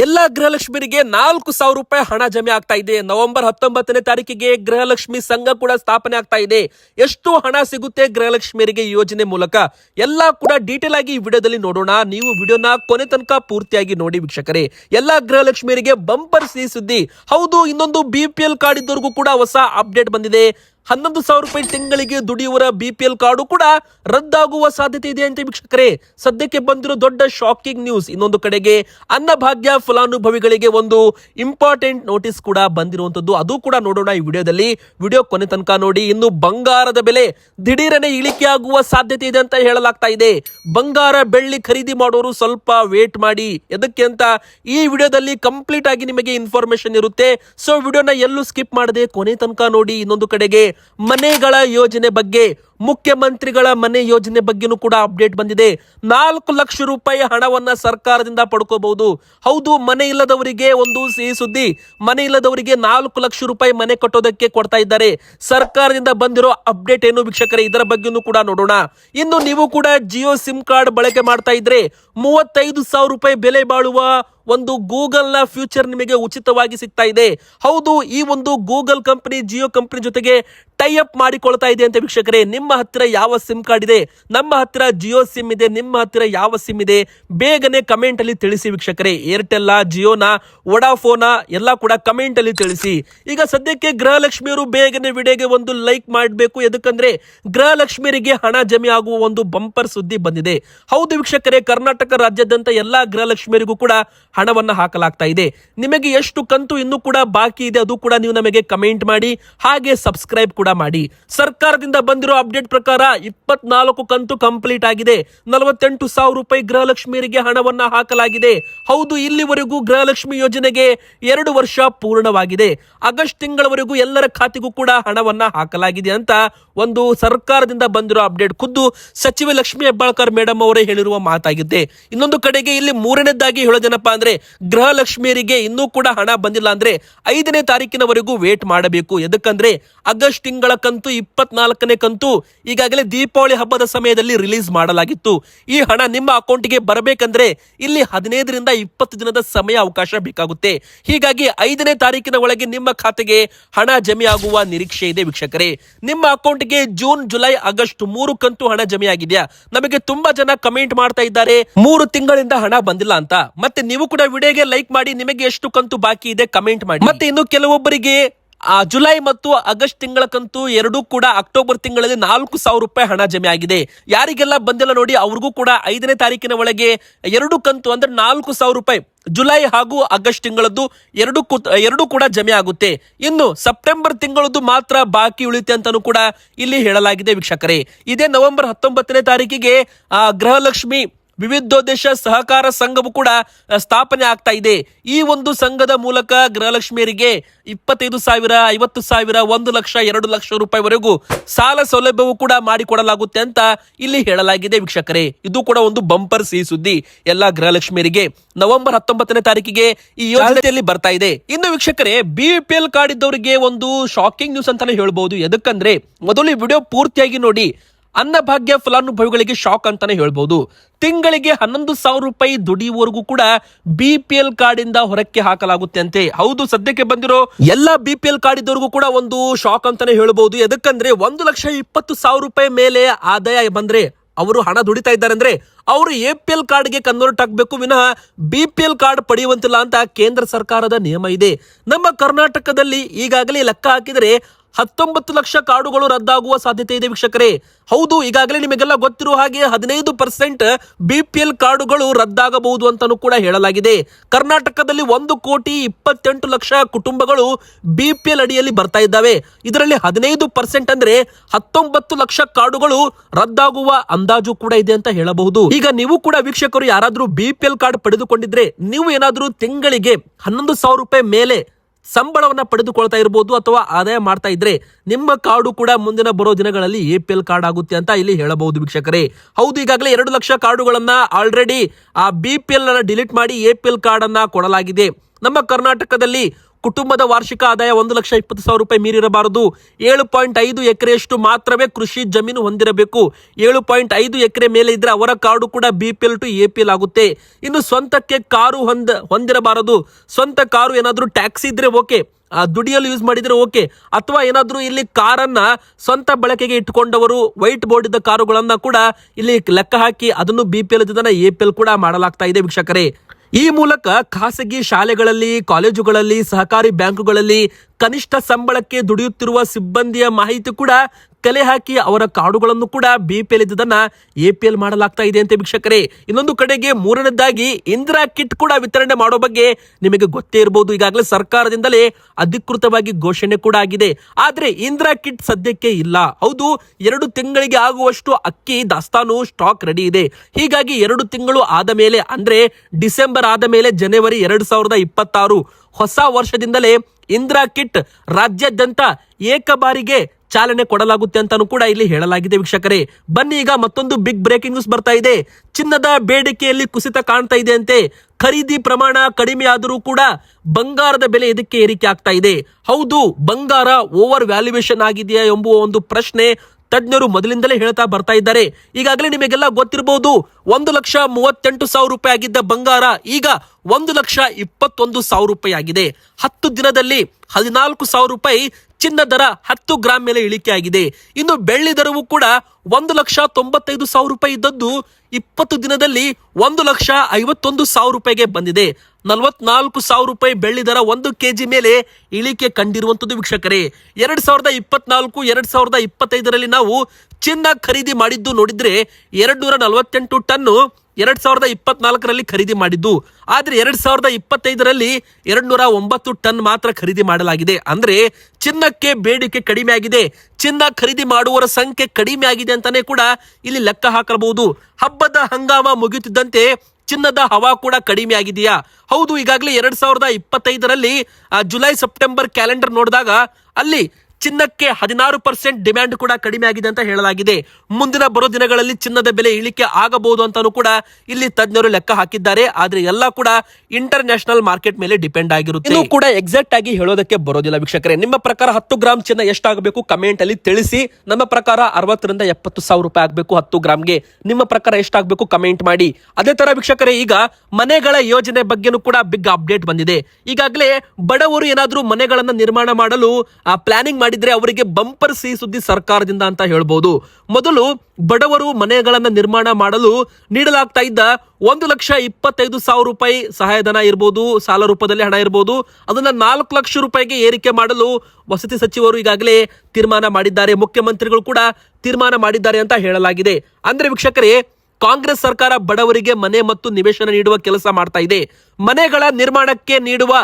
ಎಲ್ಲ ಗೃಹಲಕ್ಷ್ಮಿಯರಿಗೆ ನಾಲ್ಕು ಸಾವಿರ ರೂಪಾಯಿ ಹಣ ಜಮೆ ಆಗ್ತಾ ಇದೆ. ನವೆಂಬರ್ ಹತ್ತೊಂಬತ್ತನೇ ತಾರೀಕಿಗೆ ಗೃಹಲಕ್ಷ್ಮಿ ಸಂಘ ಕೂಡ ಸ್ಥಾಪನೆ ಆಗ್ತಾ ಇದೆ. ಎಷ್ಟು ಹಣ ಸಿಗುತ್ತೆ ಗೃಹಲಕ್ಷ್ಮಿಯರಿಗೆ ಯೋಜನೆ ಮೂಲಕ? ಎಲ್ಲ ಕೂಡ ಡೀಟೇಲ್ ಆಗಿ ಈ ವಿಡಿಯೋದಲ್ಲಿ ನೋಡೋಣ. ನೀವು ವಿಡಿಯೋನ ಕೊನೆ ತನಕ ಪೂರ್ತಿಯಾಗಿ ನೋಡಿ ವೀಕ್ಷಕರೇ. ಎಲ್ಲ ಗೃಹಲಕ್ಷ್ಮಿಯರಿಗೆ ಬಂಪರ್ ಸಿ ಸುದ್ದಿ. ಹೌದು, ಇನ್ನೊಂದು ಬಿ ಪಿ ಎಲ್ ಕಾರ್ಡ್ ಇದ್ದವರಿಗೂ ಕೂಡ ಹೊಸ ಅಪ್ಡೇಟ್ ಬಂದಿದೆ. ಹನ್ನೊಂದು ಸಾವಿರ ರೂಪಾಯಿ ತಿಂಗಳಿಗೆ ದುಡಿಯುವರ ಬಿಪಿಎಲ್ ಕಾರ್ಡು ಕೂಡ ರದ್ದಾಗುವ ಸಾಧ್ಯತೆ ಇದೆ ಅಂತ ವೀಕ್ಷಕರೇ. ಸದ್ಯಕ್ಕೆ ಬಂದಿರೋ ದೊಡ್ಡ ಶಾಕಿಂಗ್ ನ್ಯೂಸ್ ಇನ್ನೊಂದು ಕಡೆಗೆ ಅನ್ನಭಾಗ್ಯ ಫಲಾನುಭವಿಗಳಿಗೆ ಒಂದು ಇಂಪಾರ್ಟೆಂಟ್ ನೋಟಿಸ್ ಕೂಡ ಬಂದಿರುವಂತದ್ದು ಅದು ಕೂಡ ನೋಡೋಣ ಈ ವಿಡಿಯೋದಲ್ಲಿ. ವಿಡಿಯೋ ಕೊನೆ ತನಕ ನೋಡಿ. ಇನ್ನು ಬಂಗಾರದ ಬೆಲೆ ದಿಢೀರನೆ ಇಳಿಕೆ ಆಗುವ ಸಾಧ್ಯತೆ ಇದೆ ಅಂತ ಹೇಳಲಾಗ್ತಾ ಇದೆ. ಬಂಗಾರ ಬೆಳ್ಳಿ ಖರೀದಿ ಮಾಡೋರು ಸ್ವಲ್ಪ ವೇಟ್ ಮಾಡಿ. ಎದಕ್ಕೆ ಅಂತ ಈ ವಿಡಿಯೋದಲ್ಲಿ ಕಂಪ್ಲೀಟ್ ಆಗಿ ನಿಮಗೆ ಇನ್ಫಾರ್ಮೇಶನ್ ಇರುತ್ತೆ. ಸೊ ವಿಡಿಯೋನ ಎಲ್ಲೂ ಸ್ಕಿಪ್ ಮಾಡದೆ ಕೊನೆ ತನಕ ನೋಡಿ. ಇನ್ನೊಂದು ಕಡೆಗೆ ಮನೆಗಳ ಯೋಜನೆ ಬಗ್ಗೆ ಮುಖ್ಯಮಂತ್ರಿಗಳ ಮನೆ ಯೋಜನೆ ಬಗ್ಗೆನೂ ಕೂಡ ಅಪ್ಡೇಟ್ ಬಂದಿದೆ. ನಾಲ್ಕು ಲಕ್ಷ ರೂಪಾಯಿ ಹಣವನ್ನ ಸರ್ಕಾರದಿಂದ ಪಡ್ಕೋಬಹುದು. ಹೌದು, ಮನೆ ಇಲ್ಲದವರಿಗೆ ಒಂದು ಸಿಹಿ ಸುದ್ದಿ. ಮನೆ ಇಲ್ಲದವರಿಗೆ ನಾಲ್ಕು ಲಕ್ಷ ರೂಪಾಯಿ ಮನೆ ಕಟ್ಟೋದಕ್ಕೆ ಕೊಡ್ತಾ ಇದ್ದಾರೆ. ಸರ್ಕಾರದಿಂದ ಬಂದಿರೋ ಅಪ್ಡೇಟ್ ಏನು ವೀಕ್ಷಕರೇ? ಇದರ ಬಗ್ಗೆನೂ ಕೂಡ ನೋಡೋಣ. ಇನ್ನು ನೀವು ಕೂಡ ಜಿಯೋ ಸಿಮ್ ಕಾರ್ಡ್ ಬಳಕೆ ಮಾಡ್ತಾ ಇದ್ರೆ ಮೂವತ್ತೈದು ಸಾವಿರ ರೂಪಾಯಿ ಬೆಲೆ ಬಾಳುವ ಒಂದು ಗೂಗಲ್ನ ಫ್ಯೂಚರ್ ನಿಮಗೆ ಉಚಿತವಾಗಿ ಸಿಗ್ತಾ ಇದೆ. ಹೌದು, ಈ ಒಂದು ಗೂಗಲ್ ಕಂಪನಿ, ಜಿಯೋ ಕಂಪನಿ ಜೊತೆಗೆ ಟೈ ಅಪ್ ಮಾಡಿಕೊಳ್ತಾ ಇದೆ ಅಂತ ವೀಕ್ಷಕರೇ. ನಿಮ್ಮ ಹತ್ತಿರ ಯಾವ ಸಿಮ್ ಕಾರ್ಡ್ ಇದೆ? ನಮ್ಮ ಹತ್ತಿರ ಜಿಯೋ ಸಿಮ್ ಇದೆ, ನಿಮ್ಮ ಹತ್ತಿರ ಯಾವ ಸಿಮ್ ಇದೆ? ಬೇಗನೆ ಕಮೆಂಟ್ ಅಲ್ಲಿ ತಿಳಿಸಿ ವೀಕ್ಷಕರೇ. ಏರ್ಟೆಲ್ ಜಿಯೋನ ವಡಾಫೋನ ಎಲ್ಲ ಕೂಡ ಕಮೆಂಟ್ ಅಲ್ಲಿ ತಿಳಿಸಿ. ಈಗ ಸದ್ಯಕ್ಕೆ ಗೃಹಲಕ್ಷ್ಮಿಯವರು ಬೇಗನೆ ವಿಡಿಯೋಗೆ ಒಂದು ಲೈಕ್ ಮಾಡಬೇಕು. ಎದಕ್ಕಂದ್ರೆ ಗೃಹಲಕ್ಷ್ಮಿಯರಿಗೆ ಹಣ ಜಮೆ ಆಗುವ ಒಂದು ಬಂಪರ್ ಸುದ್ದಿ ಬಂದಿದೆ. ಹೌದು ವೀಕ್ಷಕರೇ, ಕರ್ನಾಟಕ ರಾಜ್ಯಾದ್ಯಂತ ಎಲ್ಲಾ ಗೃಹಲಕ್ಷ್ಮಿಯರಿಗೂ ಕೂಡ ಹಣವನ್ನ ಹಾಕಲಾಗ್ತಾ ಇದೆ. ನಿಮಗೆ ಎಷ್ಟು ಕಂತು ಇನ್ನೂ ಕೂಡ ಬಾಕಿ ಇದೆ, ಅದು ಕೂಡ ನೀವು ನಮಗೆ ಕಮೆಂಟ್ ಮಾಡಿ, ಹಾಗೆ ಸಬ್ಸ್ಕ್ರೈಬ್ ಕೂಡ ಮಾಡಿ. ಸರ್ಕಾರದಿಂದ ಬಂದಿರೋ ಪ್ರಕಾರ ಇಪ್ಪತ್ನಾಲ್ಕು ಕಂತು ಕಂಪ್ಲೀಟ್ ಆಗಿದೆ. ನಲವತ್ತೆಂಟು ಸಾವಿರ ರೂಪಾಯಿ ಗೃಹಲಕ್ಷ್ಮಿಯರಿಗೆ ಹಣವನ್ನ ಹಾಕಲಾಗಿದೆ. ಹೌದು, ಇಲ್ಲಿವರೆಗೂ ಗೃಹಲಕ್ಷ್ಮಿ ಯೋಜನೆಗೆ ಎರಡು ವರ್ಷ ಪೂರ್ಣವಾಗಿದೆ. ಆಗಸ್ಟ್ ತಿಂಗಳವರೆಗೂ ಎಲ್ಲರ ಖಾತೆಗೂ ಕೂಡ ಹಣವನ್ನ ಹಾಕಲಾಗಿದೆ ಅಂತ ಒಂದು ಸರ್ಕಾರದಿಂದ ಬಂದಿರೋ ಅಪ್ಡೇಟ್. ಖುದ್ದು, ಸಚಿವೆ ಲಕ್ಷ್ಮಿ ಹೆಬ್ಬಾಳ್ಕರ್ ಮೇಡಮ್ ಅವರೇ ಹೇಳಿರುವ ಮಾತಾಗಿದೆ. ಇನ್ನೊಂದು ಕಡೆಗೆ ಇಲ್ಲಿ ಮೂರನೇದಾಗಿ ಹೇಳೋದೇನಪ್ಪ ಅಂದ್ರೆ, ಗೃಹಲಕ್ಷ್ಮಿಯರಿಗೆ ಇನ್ನೂ ಕೂಡ ಹಣ ಬಂದಿಲ್ಲ ಅಂದ್ರೆ ಐದನೇ ತಾರೀಕಿನವರೆಗೂ ವೇಟ್ ಮಾಡಬೇಕು. ಎದಕ್ಕಂದ್ರೆ, ಆಗಸ್ಟ್ ತಿಂಗಳ ಕಂತು, ಇಪ್ಪತ್ನಾಲ್ಕನೇ ಕಂತು ಈಗಾಗಲೇ ದೀಪಾವಳಿ ಹಬ್ಬದ ಸಮಯದಲ್ಲಿ ರಿಲೀಸ್ ಮಾಡಲಾಗಿತ್ತು. ಈ ಹಣ ನಿಮ್ಮ ಅಕೌಂಟ್ಗೆ ಬರಬೇಕಂದ್ರೆ ಇಲ್ಲಿ ಹದಿನೈದರಿಂದ ಇಪ್ಪತ್ತು ದಿನದ ಸಮಯ ಅವಕಾಶ ಬೇಕಾಗುತ್ತೆ. ಹೀಗಾಗಿ ಐದನೇ ತಾರೀಕಿನ ಒಳಗೆ ನಿಮ್ಮ ಖಾತೆಗೆ ಹಣ ಜಮೆ ಆಗುವ ನಿರೀಕ್ಷೆ ಇದೆ ವೀಕ್ಷಕರೇ. ನಿಮ್ಮ ಅಕೌಂಟ್ಗೆ ಜೂನ್, ಜುಲೈ, ಆಗಸ್ಟ್ ಮೂರು ಕಂತು ಹಣ ಜಮೆ ಆಗಿದೆಯಾ ನಮಗೆ ತುಂಬಾ ಜನ ಕಮೆಂಟ್ ಮಾಡ್ತಾ ಇದ್ದಾರೆ, ಮೂರು ತಿಂಗಳಿಂದ ಹಣ ಬಂದಿಲ್ಲ ಅಂತ. ಮತ್ತೆ ನೀವು ಕೂಡ ವಿಡಿಯೋಗೆ ಲೈಕ್ ಮಾಡಿ, ನಿಮಗೆ ಎಷ್ಟು ಕಂತು ಬಾಕಿ ಇದೆ ಕಮೆಂಟ್ ಮಾಡಿ. ಮತ್ತೆ ಇನ್ನು ಕೆಲವೊಬ್ಬರಿಗೆ ಜುಲೈ ಮತ್ತು ಆಗಸ್ಟ್ ತಿಂಗಳ ಕಂತು ಎರಡೂ ಕೂಡ ಅಕ್ಟೋಬರ್ ತಿಂಗಳಲ್ಲಿ ನಾಲ್ಕು ಸಾವಿರ ರೂಪಾಯಿ ಹಣ ಜಮೆ ಆಗಿದೆ. ಯಾರಿಗೆಲ್ಲ ಬಂದಿಲ್ಲ ನೋಡಿ, ಅವ್ರಿಗೂ ಕೂಡ ಐದನೇ ತಾರೀಕಿನ ಒಳಗೆ ಎರಡು ಕಂತು ಅಂದ್ರೆ ನಾಲ್ಕು ಸಾವಿರ ರೂಪಾಯಿ ಜುಲೈ ಹಾಗೂ ಆಗಸ್ಟ್ ತಿಂಗಳದ್ದು ಎರಡು ಎರಡು ಕೂಡ ಜಮೆ ಆಗುತ್ತೆ. ಇನ್ನು ಸೆಪ್ಟೆಂಬರ್ ತಿಂಗಳದ್ದು ಮಾತ್ರ ಬಾಕಿ ಉಳಿತೆ ಅಂತಾನು ಕೂಡ ಇಲ್ಲಿ ಹೇಳಲಾಗಿದೆ ವೀಕ್ಷಕರೇ. ಇದೇ ನವೆಂಬರ್ ಹತ್ತೊಂಬತ್ತನೇ ತಾರೀಕಿಗೆ ಗೃಹಲಕ್ಷ್ಮಿ ವಿವಿಧೋದ್ದೇಶ ಸಹಕಾರ ಸಂಘವು ಕೂಡ ಸ್ಥಾಪನೆ ಆಗ್ತಾ ಇದೆ. ಈ ಒಂದು ಸಂಘದ ಮೂಲಕ ಗೃಹಲಕ್ಷ್ಮಿಯರಿಗೆ ಇಪ್ಪತ್ತೈದು ಸಾವಿರ, ಐವತ್ತು ಸಾವಿರ, ಒಂದು ಲಕ್ಷ, ಎರಡು ಲಕ್ಷ ರೂಪಾಯಿವರೆಗೂ ಸಾಲ ಸೌಲಭ್ಯವು ಕೂಡ ಮಾಡಿಕೊಡಲಾಗುತ್ತೆ ಅಂತ ಇಲ್ಲಿ ಹೇಳಲಾಗಿದೆ ವೀಕ್ಷಕರೇ. ಇದು ಕೂಡ ಒಂದು ಬಂಪರ್ ಸಿಹಿ ಸುದ್ದಿ. ಎಲ್ಲ ಗೃಹಲಕ್ಷ್ಮಿಯರಿಗೆ ನವೆಂಬರ್ ಹತ್ತೊಂಬತ್ತನೇ ತಾರೀಕಿಗೆ ಈ ಯೋಜನೆಯಲ್ಲಿ ಬರ್ತಾ ಇದೆ. ಇನ್ನು ವೀಕ್ಷಕರೇ ಬಿ ಪಿ ಎಲ್ ಕಾರ್ಡ್ ಇದ್ದವರಿಗೆ ಒಂದು ಶಾಕಿಂಗ್ ನ್ಯೂಸ್ ಅಂತಾನೆ ಹೇಳ್ಬಹುದು ಎದಕ್ಕಂದ್ರೆ, ಮೊದಲು ಈ ವಿಡಿಯೋ ಪೂರ್ತಿಯಾಗಿ ನೋಡಿ. ಅನ್ನಭಾಗ್ಯ ಫಲಾನುಭವಿಗಳಿಗೆ ಶಾಕ್ ಅಂತಾನೆ ಹೇಳ್ಬೋದು. ತಿಂಗಳಿಗೆ ಹನ್ನೊಂದು ಸಾವಿರ ರೂಪಾಯಿ ದುಡಿಯುವವರೆಗೂ ಕೂಡ ಬಿ ಪಿ ಎಲ್ ಕಾರ್ಡ್ ಇಂದ ಹೊರಕ್ಕೆ ಹಾಕಲಾಗುತ್ತೆ ಅಂತೆ. ಹೌದು, ಸದ್ಯಕ್ಕೆ ಬಂದಿರೋ ಎಲ್ಲಾ ಬಿ ಪಿ ಎಲ್ ಕಾರ್ಡ್ ಇದ್ದವರಿಗೂ ಕೂಡ ಒಂದು ಶಾಕ್ ಅಂತಾನೆ ಹೇಳ್ಬೋದು. ಎದಕ್ಕಂದ್ರೆ ಒಂದು ಲಕ್ಷ ಇಪ್ಪತ್ತು ಸಾವಿರ ರೂಪಾಯಿ ಮೇಲೆ ಆದಾಯ ಬಂದ್ರೆ ಅವರು ಹಣ ದುಡಿತಾ ಇದ್ದಾರೆ ಅಂದ್ರೆ ಅವರು ಎ ಪಿ ಎಲ್ ಕಾರ್ಡ್ಗೆ ಕನ್ವರ್ಟ್ ಆಗಬೇಕು, ವಿನಃ ಬಿ ಪಿ ಎಲ್ ಕಾರ್ಡ್ ಪಡೆಯುವಂತಿಲ್ಲ ಅಂತ ಕೇಂದ್ರ ಸರ್ಕಾರದ ನಿಯಮ ಇದೆ. ನಮ್ಮ ಕರ್ನಾಟಕದಲ್ಲಿ ಈಗಾಗಲೇ ಲೆಕ್ಕ ಹಾಕಿದರೆ ಹತ್ತೊಂಬತ್ತು ಲಕ್ಷ ಕಾರ್ಡುಗಳು ರದ್ದಾಗುವ ಸಾಧ್ಯತೆ ಇದೆ ವೀಕ್ಷಕರೇ. ಹೌದು, ಈಗಾಗಲೇ ನಿಮಗೆಲ್ಲ ಗೊತ್ತಿರುವ ಹಾಗೆ ಹದಿನೈದು ಪರ್ಸೆಂಟ್ ಬಿ ಪಿ ಎಲ್ ಕಾರ್ಡುಗಳು ರದ್ದಾಗಬಹುದು ಅಂತಾನೂ ಕೂಡ ಹೇಳಲಾಗಿದೆ. ಕರ್ನಾಟಕದಲ್ಲಿ ಒಂದು ಕೋಟಿ ಇಪ್ಪತ್ತೆಂಟು ಲಕ್ಷ ಕುಟುಂಬಗಳು ಬಿ ಪಿ ಎಲ್ ಅಡಿಯಲ್ಲಿ ಬರ್ತಾ ಇದ್ದಾವೆ. ಇದರಲ್ಲಿ ಹದಿನೈದು ಪರ್ಸೆಂಟ್ ಅಂದ್ರೆ ಹತ್ತೊಂಬತ್ತು ಲಕ್ಷ ಕಾರ್ಡುಗಳು ರದ್ದಾಗುವ ಅಂದಾಜು ಕೂಡ ಇದೆ ಅಂತ ಹೇಳಬಹುದು. ಈಗ ನೀವು ಕೂಡ ವೀಕ್ಷಕರು ಯಾರಾದರೂ ಬಿ ಪಿ ಎಲ್ ಕಾರ್ಡ್ ಪಡೆದುಕೊಂಡಿದ್ರೆ ನೀವು ಏನಾದರೂ ತಿಂಗಳಿಗೆ ಹನ್ನೊಂದು ಸಾವಿರ ರೂಪಾಯಿ ಮೇಲೆ ಸಂಬಳವನ್ನ ಪಡೆದುಕೊಳ್ತಾ ಇರಬಹುದು ಅಥವಾ ಆದಾಯ ಮಾಡ್ತಾ ಇದ್ರೆ ನಿಮ್ಮ ಕಾರ್ಡು ಕೂಡ ಮುಂದಿನ ಬರೋ ದಿನಗಳಲ್ಲಿ ಎ ಪಿ ಎಲ್ ಕಾರ್ಡ್ ಆಗುತ್ತೆ ಅಂತ ಇಲ್ಲಿ ಹೇಳಬಹುದು ವೀಕ್ಷಕರೇ. ಹೌದು, ಈಗಾಗಲೇ ಎರಡು ಲಕ್ಷ ಕಾರ್ಡುಗಳನ್ನ ಆಲ್ರೆಡಿ ಆ ಬಿ ಪಿ ಎಲ್ ಅನ್ನ ಡಿಲೀಟ್ ಮಾಡಿ ಎ ಪಿ ಎಲ್ ಕಾರ್ಡ್ ಅನ್ನ ಕೊಡಲಾಗಿದೆ. ನಮ್ಮ ಕರ್ನಾಟಕದಲ್ಲಿ ಕುಟುಂಬದ ವಾರ್ಷಿಕ ಆದಾಯ ಒಂದು ಲಕ್ಷ ಇಪ್ಪತ್ತು ಸಾವಿರ ರೂಪಾಯಿ ಮೀರಿರಬಾರದು. ಏಳು ಪಾಯಿಂಟ್ ಐದು ಎಕರೆಯಷ್ಟು ಮಾತ್ರವೇ ಕೃಷಿ ಜಮೀನು ಹೊಂದಿರಬೇಕು. ಏಳು ಪಾಯಿಂಟ್ ಐದು ಎಕರೆ ಮೇಲೆ ಇದ್ರೆ ಅವರ ಕಾರ್ಡು ಕೂಡ B P L to A P L ಆಗುತ್ತೆ. ಇನ್ನು ಸ್ವಂತಕ್ಕೆ ಕಾರು ಹೊಂದ, ಹೊಂದಿರಬಾರದು. ಸ್ವಂತ ಕಾರು ಏನಾದರೂ ಟ್ಯಾಕ್ಸಿ ಇದ್ರೆ ಓಕೆ. ದುಡಿಯಲು ಯೂಸ್ ಮಾಡಿದರೆ ಓಕೆ. ಅಥವಾ ಏನಾದರೂ ಇಲ್ಲಿ ಕಾರನ್ನ ಸ್ವಂತ ಬಳಕೆಗೆ ಇಟ್ಟುಕೊಂಡವರು ವೈಟ್ ಬೋರ್ಡ್ ಇದ್ದ ಕಾರುಗಳನ್ನ ಕೂಡ ಇಲ್ಲಿ ಲೆಕ್ಕ ಹಾಕಿ ಅದನ್ನು B P L A P L ಕೂಡ ಮಾಡಲಾಗ್ತಾ ಇದೆ ವೀಕ್ಷಕರೇ. ಈ ಮೂಲಕ ಖಾಸಗಿ ಶಾಲೆಗಳಲ್ಲಿ ಕಾಲೇಜುಗಳಲ್ಲಿ ಸಹಕಾರಿ ಬ್ಯಾಂಕುಗಳಲ್ಲಿ ಕನಿಷ್ಠ ಸಂಬಳಕ್ಕೆ ದುಡಿಯುತ್ತಿರುವ ಸಿಬ್ಬಂದಿಯ ಮಾಹಿತಿ ಕೂಡ ಕಲೆ ಹಾಕಿ ಅವರ ಕಾಡುಗಳನ್ನು ಕೂಡ ಬಿಪಿಎಲ್ ಇದ್ದದನ್ನ ಎಪಿಎಲ್ ಮಾಡಲಾಗ್ತಾ ಇದೆ ಅಂತ ವೀಕ್ಷಕರೇ. ಇನ್ನೊಂದು ಕಡೆಗೆ ಮೂರನೇದಾಗಿ ಇಂದಿರಾ ಕಿಟ್ ಕೂಡ ವಿತರಣೆ ಮಾಡೋ ಬಗ್ಗೆ ನಿಮಗೆ ಗೊತ್ತೇ ಇರಬಹುದು ಈಗಾಗಲೇ ಸರ್ಕಾರದಿಂದಲೇ ಅಧಿಕೃತವಾಗಿ ಘೋಷಣೆ ಕೂಡ ಆಗಿದೆ. ಆದ್ರೆ ಇಂದಿರಾ ಕಿಟ್ ಸದ್ಯಕ್ಕೆ ಇಲ್ಲ. ಹೌದು, ಎರಡು ತಿಂಗಳಿಗೆ ಆಗುವಷ್ಟು ಅಕ್ಕಿ, ದಾಸ್ತಾನು ಸ್ಟಾಕ್ ರೆಡಿ ಇದೆ. ಹೀಗಾಗಿ ಎರಡು ತಿಂಗಳು ಆದ ಮೇಲೆ, ಅಂದ್ರೆ ಡಿಸೆಂಬರ್ ಆದ ಮೇಲೆ ಜನವರಿ ಎರಡ್ ಸಾವಿರದ ಇಪ್ಪತ್ತಾರು, ಹೊಸ ವರ್ಷದಿಂದಲೇ ಇಂದಿರಾ ಕಿಟ್ ರಾಜ್ಯಾದ್ಯಂತ ಏಕ ಬಾರಿಗೆ ಚಾಲನೆ ಕೊಡಲಾಗುತ್ತೆ ಅಂತಾನು ಕೂಡ ಇಲ್ಲಿ ಹೇಳಲಾಗಿದೆ ವೀಕ್ಷಕರೇ. ಬನ್ನಿ ಈಗ ಮತ್ತೊಂದು ಬಿಗ್ ಬ್ರೇಕಿಂಗ್ ನ್ಯೂಸ್ ಬರ್ತಾ ಇದೆ. ಚಿನ್ನದ ಬೇಡಿಕೆಯಲ್ಲಿ ಕುಸಿತ ಕಾಣ್ತಾ ಇದೆ ಅಂತೆ. ಖರೀದಿ ಪ್ರಮಾಣ ಕಡಿಮೆ ಆದರೂ ಕೂಡ ಬಂಗಾರದ ಬೆಲೆ ಇದಕ್ಕೆ ಏರಿಕೆ ಆಗ್ತಾ ಇದೆ. ಹೌದು, ಬಂಗಾರ ಓವರ್ ವ್ಯಾಲ್ಯೂಯೇಷನ್ ಆಗಿದೆಯಾ ಎಂಬುವ ಒಂದು ಪ್ರಶ್ನೆ ತಜ್ಞರು ಮೊದಲಿಂದಲೇ ಹೇಳ್ತಾ ಬರ್ತಾ ಇದ್ದಾರೆ. ಈಗಾಗಲೇ ನಿಮಗೆಲ್ಲ ಗೊತ್ತಿರಬಹುದು ಒಂದು ಲಕ್ಷ ಮೂವತ್ತೆಂಟು ಸಾವಿರ ರೂಪಾಯಿ ಆಗಿದ್ದ ಬಂಗಾರ ಈಗ ಒಂದು ಲಕ್ಷ ಇಪ್ಪತ್ತೊಂದು ಸಾವಿರ ರೂಪಾಯಿ ಆಗಿದೆ. ಹತ್ತು ದಿನದಲ್ಲಿ ಹದಿನಾಲ್ಕು ಸಾವಿರ ರೂಪಾಯಿ ಚಿನ್ನ ದರ ಹತ್ತು ಗ್ರಾಂ ಮೇಲೆ ಇಳಿಕೆ ಆಗಿದೆ. ಇನ್ನು ಬೆಳ್ಳಿ ದರವು ಕೂಡ ಒಂದು ಲಕ್ಷ ತೊಂಬತ್ತೈದು ಸಾವಿರ ರೂಪಾಯಿ ಇದ್ದದ್ದು ಇಪ್ಪತ್ತು ದಿನದಲ್ಲಿ ಒಂದು ಲಕ್ಷ ಐವತ್ತೊಂದು ಸಾವಿರ ರೂಪಾಯಿಗೆ ಬಂದಿದೆ. ನಲವತ್ನಾಲ್ಕು ಸಾವಿರ ರೂಪಾಯಿ ಬೆಳ್ಳಿ ದರ ಒಂದು ಕೆಜಿ ಮೇಲೆ ಇಳಿಕೆ ಕಂಡಿರುವಂತದ್ದು ವೀಕ್ಷಕರೇ. ಎರಡ್ ಸಾವಿರದ ಇಪ್ಪತ್ನಾಲ್ಕು, ಎರಡ್ ಸಾವಿರದ ಇಪ್ಪತ್ತೈದರಲ್ಲಿ ನಾವು ಚಿನ್ನ ಖರೀದಿ ಮಾಡಿದ್ದು ನೋಡಿದ್ರೆ ಎರಡ್ ನೂರ ನಲವತ್ತೆಂಟು ಟನ್ನು ಎರಡ್ ಸಾವಿರದ ಇಪ್ಪತ್ನಾಲ್ಕರಲ್ಲಿ ಖರೀದಿ ಮಾಡಿದ್ದು. ಆದ್ರೆ ಎರಡ್ ಸಾವಿರದ ಇಪ್ಪತ್ತೈದರಲ್ಲಿ ಎರಡ್ ನೂರ ಒಂಬತ್ತು ಟನ್ ಮಾತ್ರ ಖರೀದಿ ಮಾಡಲಾಗಿದೆ. ಅಂದ್ರೆ ಚಿನ್ನಕ್ಕೆ ಬೇಡಿಕೆ ಕಡಿಮೆ ಆಗಿದೆ. ಚಿನ್ನ ಖರೀದಿ ಮಾಡುವವರ ಸಂಖ್ಯೆ ಕಡಿಮೆ ಆಗಿದೆ ಅಂತಾನೆ ಕೂಡ ಇಲ್ಲಿ ಲೆಕ್ಕ ಹಾಕಬಹುದು. ಹಬ್ಬದ ಹಂಗಾಮ ಮುಗಿಯುತ್ತಿದ್ದಂತೆ ಚಿನ್ನದ ಹವಾ ಕೂಡ ಕಡಿಮೆ ಆಗಿದೆಯಾ? ಹೌದು, ಈಗಾಗಲೇ ಎರಡ್ ಸಾವಿರದ ಇಪ್ಪತ್ತೈದರಲ್ಲಿ ಜುಲೈ, ಸೆಪ್ಟೆಂಬರ್ ಕ್ಯಾಲೆಂಡರ್ ನೋಡಿದಾಗ ಅಲ್ಲಿ ಚಿನ್ನಕ್ಕೆ ಹದಿನಾರು ಪರ್ಸೆಂಟ್ ಡಿಮ್ಯಾಂಡ್ ಕೂಡ ಕಡಿಮೆ ಆಗಿದೆ ಅಂತ ಹೇಳಲಾಗಿದೆ. ಮುಂದಿನ ಬರೋ ದಿನಗಳಲ್ಲಿ ಚಿನ್ನದ ಬೆಲೆ ಇಳಿಕೆ ಆಗಬಹುದು ಅಂತಾನೂ ಕೂಡ ಇಲ್ಲಿ ತಜ್ಞರು ಲೆಕ್ಕ ಹಾಕಿದ್ದಾರೆ. ಆದ್ರೆ ಎಲ್ಲ ಕೂಡ ಇಂಟರ್ ಮಾರ್ಕೆಟ್ ಮೇಲೆ ಡಿಪೆಂಡ್ ಆಗಿರುತ್ತೆ. ಇನ್ನು ಕೂಡ ಎಕ್ಸಾಕ್ಟ್ ಆಗಿ ಹೇಳೋದಕ್ಕೆ ಬರೋದಿಲ್ಲ ವೀಕ್ಷಕರೇ. ನಿಮ್ಮ ಪ್ರಕಾರ ಹತ್ತು ಗ್ರಾಮ್ ಚಿನ್ನ ಎಷ್ಟಾಗಬೇಕು? ಕಮೆಂಟ್ ಅಲ್ಲಿ ತಿಳಿಸಿ. ನಮ್ಮ ಪ್ರಕಾರ ಅರವತ್ತರಿಂದ ಎಪ್ಪತ್ತು ಸಾವಿರ ರೂಪಾಯಿ ಆಗಬೇಕು ಹತ್ತು ಗ್ರಾಮ್ಗೆ. ನಿಮ್ಮ ಪ್ರಕಾರ ಎಷ್ಟಾಗಬೇಕು? ಕಮೆಂಟ್ ಮಾಡಿ. ಅದೇ ತರ ವೀಕ್ಷಕರೇ, ಈಗ ಮನೆಗಳ ಯೋಜನೆ ಬಗ್ಗೆನೂ ಕೂಡ ಬಿಗ್ ಅಪ್ಡೇಟ್ ಬಂದಿದೆ. ಈಗಾಗಲೇ ಬಡವರು ಏನಾದರೂ ಮನೆಗಳನ್ನ ನಿರ್ಮಾಣ ಮಾಡಲು ಪ್ಲಾನಿಂಗ್ ಮಾಡಿದ್ರೆ ಅವರಿಗೆ ಬಂಪರ್ ಸಿ ಸುದ್ದಿ ಸರ್ಕಾರದಿಂದ ಅಂತ ಹೇಳ್ಬೋದು. ಮೊದಲು ಬಡವರು ಮನೆಗಳನ್ನು ನಿರ್ಮಾಣ ಮಾಡಲು ನೀಡಲಾಗ್ತಾ ಇದ್ದ ಒಂದು ಲಕ್ಷ ಇಪ್ಪತ್ತೈದು ಸಾವಿರ ರೂಪಾಯಿ ಸಹಾಯಧನ ಇರ್ಬೋದು, ಸಾಲ ರೂಪದಲ್ಲಿ ಹಣ ಇರ್ಬೋದು, ಅದನ್ನ ನಾಲ್ಕು ಲಕ್ಷ ರೂಪಾಯಿಗೆ ಏರಿಕೆ ಮಾಡಲು ವಸತಿ ಸಚಿವರು ಈಗಾಗಲೇ ತೀರ್ಮಾನ ಮಾಡಿದ್ದಾರೆ. ಮುಖ್ಯಮಂತ್ರಿಗಳು ಕೂಡ ತೀರ್ಮಾನ ಮಾಡಿದ್ದಾರೆ ಅಂತ ಹೇಳಲಾಗಿದೆ. ಅಂದ್ರೆ ವೀಕ್ಷಕರೇ, ಕಾಂಗ್ರೆಸ್ ಸರ್ಕಾರ ಬಡವರಿಗೆ ಮನೆ ಮತ್ತು ನಿವೇಶನ ನೀಡುವ ಕೆಲಸ ಮಾಡ್ತಾ ಇದೆ. ಮನೆಗಳ ನಿರ್ಮಾಣಕ್ಕೆ ನೀಡುವ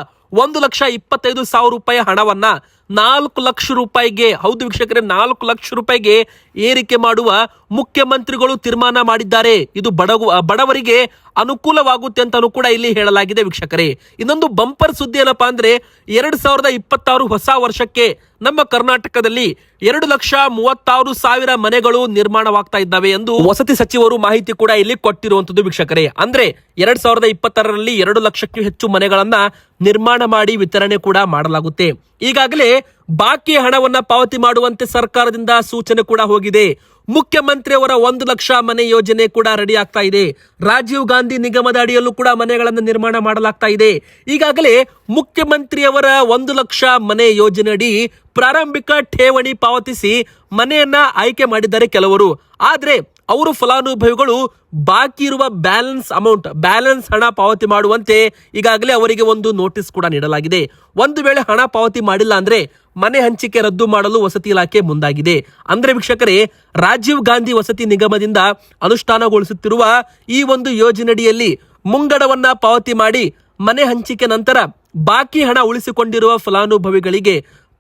ಒಂದು ಲಕ್ಷ ಇಪ್ಪತ್ತೈದು ಸಾವಿರ ರೂಪಾಯಿ ಹಣವನ್ನ ನಾಲ್ಕು ಲಕ್ಷ ರೂಪಾಯಿಗೆ, ಹೌದು ವೀಕ್ಷಕರೇ, ನಾಲ್ಕು ಲಕ್ಷ ರೂಪಾಯಿಗೆ ಏರಿಕೆ ಮಾಡುವ ಮುಖ್ಯಮಂತ್ರಿಗಳು ತೀರ್ಮಾನ ಮಾಡಿದ್ದಾರೆ. ಇದು ಬಡವು ಬಡವರಿಗೆ ಅನುಕೂಲವಾಗುತ್ತೆ ಅಂತಾನೂ ಕೂಡ ಇಲ್ಲಿ ಹೇಳಲಾಗಿದೆ ವೀಕ್ಷಕರೇ. ಇನ್ನೊಂದು ಬಂಪರ್ ಸುದ್ದಿ ಏನಪ್ಪಾ ಅಂದ್ರೆ, ಎರಡ್ ಸಾವಿರದ ಇಪ್ಪತ್ತಾರು ಹೊಸ ವರ್ಷಕ್ಕೆ ನಮ್ಮ ಕರ್ನಾಟಕದಲ್ಲಿ ಎರಡು ಲಕ್ಷ ಮೂವತ್ತಾರು ಸಾವಿರ ಮನೆಗಳು ನಿರ್ಮಾಣವಾಗ್ತಾ ಇದ್ದಾವೆ ಎಂದು ವಸತಿ ಸಚಿವರು ಮಾಹಿತಿ ಕೂಡ ಇಲ್ಲಿ ಕೊಟ್ಟಿರುವಂತದ್ದು ವೀಕ್ಷಕರೇ. ಅಂದ್ರೆ, ಎರಡ್ ಸಾವಿರದ ಇಪ್ಪತ್ತಾರರಲ್ಲಿ ಎರಡು ಲಕ್ಷಕ್ಕೂ ಹೆಚ್ಚು ಮನೆಗಳನ್ನ ನಿರ್ಮಾಣ ಮಾಡಿ ವಿತರಣೆ ಕೂಡ ಮಾಡಲಾಗುತ್ತೆ. ಈಗಾಗಲೇ ಬಾಕಿ ಹಣವನ್ನ ಪಾವತಿ ಮಾಡುವಂತೆ ಸರ್ಕಾರದಿಂದ ಸೂಚನೆ ಕೂಡ ಹೋಗಿದೆ. ಮುಖ್ಯಮಂತ್ರಿಯವರ ಒಂದು ಲಕ್ಷ ಮನೆ ಯೋಜನೆ ಕೂಡ ರೆಡಿ ಆಗ್ತಾ ಇದೆ. ರಾಜೀವ್ ಗಾಂಧಿ ನಿಗಮದ ಅಡಿಯಲ್ಲೂ ಕೂಡ ಮನೆಗಳನ್ನು ನಿರ್ಮಾಣ ಮಾಡಲಾಗ್ತಾ ಇದೆ. ಈಗಾಗಲೇ ಮುಖ್ಯಮಂತ್ರಿಯವರ ಒಂದು ಲಕ್ಷ ಮನೆ ಯೋಜನೆ ಅಡಿ ಪ್ರಾರಂಭಿಕ ಠೇವಣಿ ಪಾವತಿಸಿ ಮನೆಯನ್ನ ಆಯ್ಕೆ ಮಾಡಿದ್ದಾರೆ ಕೆಲವರು. ಆದ್ರೆ ಅವರು ಫಲಾನುಭವಿಗಳು ಬಾಕಿ ಇರುವ ಬ್ಯಾಲೆನ್ಸ್ ಅಮೌಂಟ್, ಬ್ಯಾಲೆನ್ಸ್ ಹಣ ಪಾವತಿ ಮಾಡುವಂತೆ ಈಗಾಗಲೇ ಅವರಿಗೆ ಒಂದು ನೋಟಿಸ್ ಕೂಡ ನೀಡಲಾಗಿದೆ. ಒಂದು ವೇಳೆ ಹಣ ಪಾವತಿ ಮಾಡಿಲ್ಲ ಅಂದ್ರೆ ಮನೆ ಹಂಚಿಕೆ ರದ್ದು ಮಾಡಲು ವಸತಿ ಇಲಾಖೆ ಮುಂದಾಗಿದೆ. ಅಂದ್ರೆ ವೀಕ್ಷಕರೇ, ರಾಜೀವ್ ಗಾಂಧಿ ವಸತಿ ನಿಗಮದಿಂದ ಅನುಷ್ಠಾನಗೊಳಿಸುತ್ತಿರುವ ಈ ಒಂದು ಯೋಜನೆಯಡಿಯಲ್ಲಿ ಮುಂಗಡವನ್ನ ಪಾವತಿ ಮಾಡಿ ಮನೆ ಹಂಚಿಕೆ ನಂತರ ಬಾಕಿ ಹಣ ಉಳಿಸಿಕೊಂಡಿರುವ ಫಲಾನುಭವಿಗಳಿಗೆ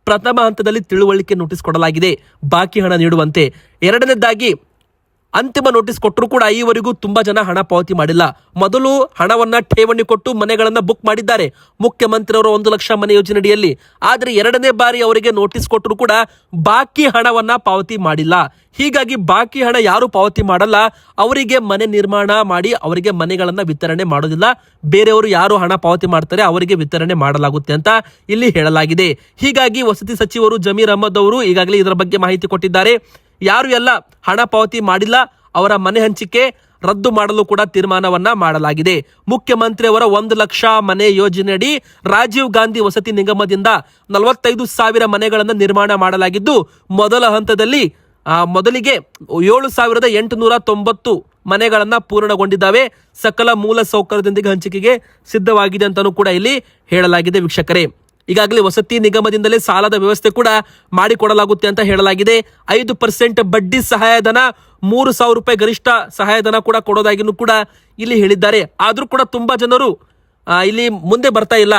ಪ್ರಥಮ ಹಂತದಲ್ಲಿ ತಿಳುವಳಿಕೆ ನೋಟಿಸ್ ಕೊಡಲಾಗಿದೆ. ಬಾಕಿ ಹಣ ನೀಡುವಂತೆ. ಎರಡನೇದಾಗಿ ಅಂತಿಮ ನೋಟಿಸ್ ಕೊಟ್ಟರು ಕೂಡ ಈವರೆಗೂ ತುಂಬಾ ಜನ ಹಣ ಪಾವತಿ ಮಾಡಿಲ್ಲ. ಮೊದಲು ಹಣವನ್ನ ಠೇವಣಿ ಕೊಟ್ಟು ಮನೆಗಳನ್ನ ಬುಕ್ ಮಾಡಿದ್ದಾರೆ. ಮುಖ್ಯಮಂತ್ರಿಯವರ ಒಂದು ಲಕ್ಷ ಮನೆ ಯೋಜನೆಯಡಿಯಲ್ಲಿ. ಆದರೆ ಎರಡನೇ ಬಾರಿ ಅವರಿಗೆ ನೋಟಿಸ್ ಕೊಟ್ಟರು ಕೂಡ ಬಾಕಿ ಹಣವನ್ನ ಪಾವತಿ ಮಾಡಿಲ್ಲ. ಹೀಗಾಗಿ ಬಾಕಿ ಹಣ ಯಾರು ಪಾವತಿ ಮಾಡಲ್ಲ. ಅವರಿಗೆ ಮನೆ ನಿರ್ಮಾಣ ಮಾಡಿ ಅವರಿಗೆ ಮನೆಗಳನ್ನ ವಿತರಣೆ ಮಾಡೋದಿಲ್ಲ. ಬೇರೆಯವರು ಯಾರು ಹಣ ಪಾವತಿ ಮಾಡ್ತಾರೆ ಅವರಿಗೆ ವಿತರಣೆ ಮಾಡಲಾಗುತ್ತೆ ಅಂತ ಇಲ್ಲಿ ಹೇಳಲಾಗಿದೆ. ಹೀಗಾಗಿ ವಸತಿ ಸಚಿವರು ಜಮೀರ್ ಅಹಮದ್ ಅವರು ಈಗಾಗಲೇ ಇದರ ಬಗ್ಗೆ ಮಾಹಿತಿ ಕೊಟ್ಟಿದ್ದಾರೆ. ಯಾರು ಎಲ್ಲ ಹಣ ಪಾವತಿ ಮಾಡಿಲ್ಲ ಅವರ ಮನೆ ಹಂಚಿಕೆ ರದ್ದು ಮಾಡಲು ಕೂಡ ತೀರ್ಮಾನವನ್ನ ಮಾಡಲಾಗಿದೆ. ಮುಖ್ಯಮಂತ್ರಿ ಅವರ ಒಂದು ಲಕ್ಷ ಮನೆ ಯೋಜನೆಯಡಿ ರಾಜೀವ್ ಗಾಂಧಿ ವಸತಿ ನಿಗಮದಿಂದ ನಲವತ್ತೈದು ಸಾವಿರ ಮನೆಗಳನ್ನು ನಿರ್ಮಾಣ ಮಾಡಲಾಗಿದ್ದು, ಮೊದಲ ಹಂತದಲ್ಲಿ ಮೊದಲಿಗೆ ಏಳು ಸಾವಿರದ ಎಂಟುನೂರ ತೊಂಬತ್ತು ಮನೆಗಳನ್ನ ಪೂರ್ಣಗೊಂಡಿದ್ದಾವೆ. ಸಕಲ ಮೂಲ ಸೌಕರ್ಯದೊಂದಿಗೆ ಹಂಚಿಕೆಗೆ ಸಿದ್ಧವಾಗಿದೆ ಅಂತಲೂ ಕೂಡ ಇಲ್ಲಿ ಹೇಳಲಾಗಿದೆ ವೀಕ್ಷಕರೇ. ಈಗಾಗಲೇ ವಸತಿ ನಿಗಮದಿಂದಲೇ ಸಾಲದ ವ್ಯವಸ್ಥೆ ಕೂಡ ಮಾಡಿಕೊಡಲಾಗುತ್ತೆ ಅಂತ ಹೇಳಲಾಗಿದೆ. ಐದು ಪರ್ಸೆಂಟ್ ಬಡ್ಡಿ ಸಹಾಯಧನ, ಮೂರು ಸಾವಿರ ರೂಪಾಯಿ ಗರಿಷ್ಠ ಸಹಾಯಧನ ಕೂಡ ಕೊಡೋದಾಗಿನೂ ಕೂಡ ಇಲ್ಲಿ ಹೇಳಿದ್ದಾರೆ. ಆದರೂ ಕೂಡ ತುಂಬಾ ಜನರು ಇಲ್ಲಿ ಮುಂದೆ ಬರ್ತಾ ಇಲ್ಲ.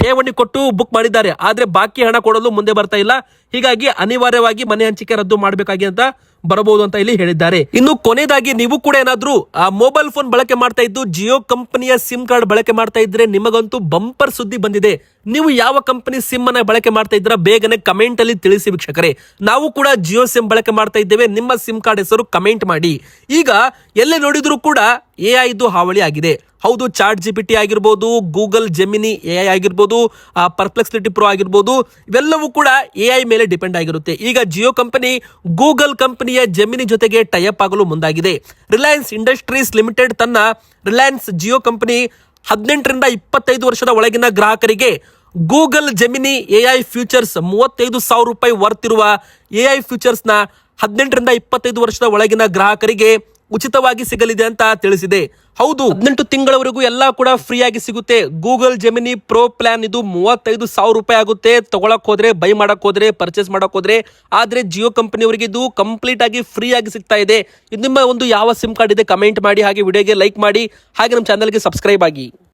ಠೇವಣಿ ಕೊಟ್ಟು ಬುಕ್ ಮಾಡಿದ್ದಾರೆ. ಆದ್ರೆ ಬಾಕಿ ಹಣ ಕೊಡಲು ಮುಂದೆ ಬರ್ತಾ ಇಲ್ಲ. ಹೀಗಾಗಿ ಅನಿವಾರ್ಯವಾಗಿ ಮನೆ ಹಂಚಿಕೆ ರದ್ದು ಮಾಡಬೇಕಾಗಿ ಅಂತ ಬರಬಹುದು ಅಂತ ಇಲ್ಲಿ ಹೇಳಿದ್ದಾರೆ. ಇನ್ನು ಕೊನೆಯದಾಗಿ ನೀವು ಕೂಡ ಏನಾದ್ರೂ, ಆ ಮೊಬೈಲ್ ಫೋನ್ ಬಳಕೆ ಮಾಡ್ತಾ ಇದ್ದು, ಜಿಯೋ ಕಂಪನಿಯ ಸಿಮ್ ಕಾರ್ಡ್ ಬಳಕೆ ಮಾಡ್ತಾ ಇದ್ರೆ ನಿಮಗಂತೂ ಬಂಪರ್ ಸುದ್ದಿ ಬಂದಿದೆ. ನೀವು ಯಾವ ಕಂಪನಿ ಸಿಮ್ ಅನ್ನ ಬಳಕೆ ಮಾಡ್ತಾ ಇದ್ರ ಬೇಗನೆ ಕಮೆಂಟ್ ಅಲ್ಲಿ ತಿಳಿಸಿ ವೀಕ್ಷಕರೇ. ನಾವು ಕೂಡ ಜಿಯೋ ಸಿಮ್ ಬಳಕೆ ಮಾಡ್ತಾ ಇದ್ದೇವೆ. ನಿಮ್ಮ ಸಿಮ್ ಕಾರ್ಡ್ ಹೆಸರು ಕಮೆಂಟ್ ಮಾಡಿ. ಈಗ ಎಲ್ಲೇ ನೋಡಿದ್ರು ಕೂಡ ಎ ಐದು ಹಾವಳಿ ಆಗಿದೆ. ಹೌದು ಚಾಟ್ ಜಿ ಪಿ ಟಿ ಆಗಿರ್ಬೋದು, ಗೂಗಲ್ ಜೆಮಿನಿ ಎ ಐ ಆಗಿರ್ಬೋದು ಪರ್ಪ್ಲೆಕ್ಸಿಟಿ ಪ್ರೋ ಆಗಿರ್ಬೋದು, ಇವೆಲ್ಲವೂ ಕೂಡ ಎ ಐ ಮೇಲೆ ಡಿಪೆಂಡ್ ಆಗಿರುತ್ತೆ. ಈಗ ಜಿಯೋ ಕಂಪನಿ, ಗೂಗಲ್ ಕಂಪನಿಯ ಜೆಮಿನಿ ಜೊತೆಗೆ ಟೈಅಪ್ ಆಗಲು ಮುಂದಾಗಿದೆ. ರಿಲಯನ್ಸ್ ಇಂಡಸ್ಟ್ರೀಸ್ ಲಿಮಿಟೆಡ್ ತನ್ನ ರಿಲಯನ್ಸ್ ಜಿಯೋ ಕಂಪನಿ ಹದಿನೆಂಟರಿಂದ ಇಪ್ಪತ್ತೈದು ವರ್ಷದ ಒಳಗಿನ ಗ್ರಾಹಕರಿಗೆ Google Gemini A I features ಮೂವತ್ತೈದು ಸಾವಿರ ರೂಪಾಯಿ ವರ್ತಿರುವ ಐ ಫ್ಯೂಚರ್ಸ್ನ ಹದಿನೆಂಟರಿಂದ ಇಪ್ಪತ್ತೈದು ವರ್ಷದ ಒಳಗಿನ ಗ್ರಾಹಕರಿಗೆ ಉಚಿತವಾಗಿ ಸಿಗಲಿದೆ ಅಂತ ತಿಳಿಸಿದೆ. ಹೌದು, ಹದಿನೆಂಟು ತಿಂಗಳವರೆಗೂ ಎಲ್ಲ ಕೂಡ ಫ್ರೀ ಆಗಿ ಸಿಗುತ್ತೆ. ಗೂಗಲ್ ಜೆಮಿನಿ ಪ್ರೋ ಪ್ಲಾನ್ ಇದು ಮೂವತ್ತೈದು ಸಾವಿರ ರೂಪಾಯಿ ಆಗುತ್ತೆ. ತಗೊಳಕ್ ಹೋದ್ರೆ, ಬೈ ಮಾಡಕ್ ಹೋದ್ರೆ, ಪರ್ಚೇಸ್ ಮಾಡಕ್ ಹೋದ್ರೆ. ಆದ್ರೆ ಜಿಯೋ ಕಂಪನಿಯವರಿಗೆ ಇದು ಕಂಪ್ಲೀಟ್ ಆಗಿ ಫ್ರೀ ಆಗಿ ಸಿಗ್ತಾ ಇದೆ. ನಿಮ್ಮ ಒಂದು ಯಾವ ಸಿಮ್ ಕಾರ್ಡ್ ಇದೆ, ಕಮೆಂಟ್ ಮಾಡಿ, ಹಾಗೆ ವಿಡಿಯೋಗೆ ಲೈಕ್ ಮಾಡಿ, ಹಾಗೆ ನಮ್ಮ ಚಾನಲ್ಗೆ ಸಬ್ಸ್ಕ್ರೈಬ್ ಆಗಿ.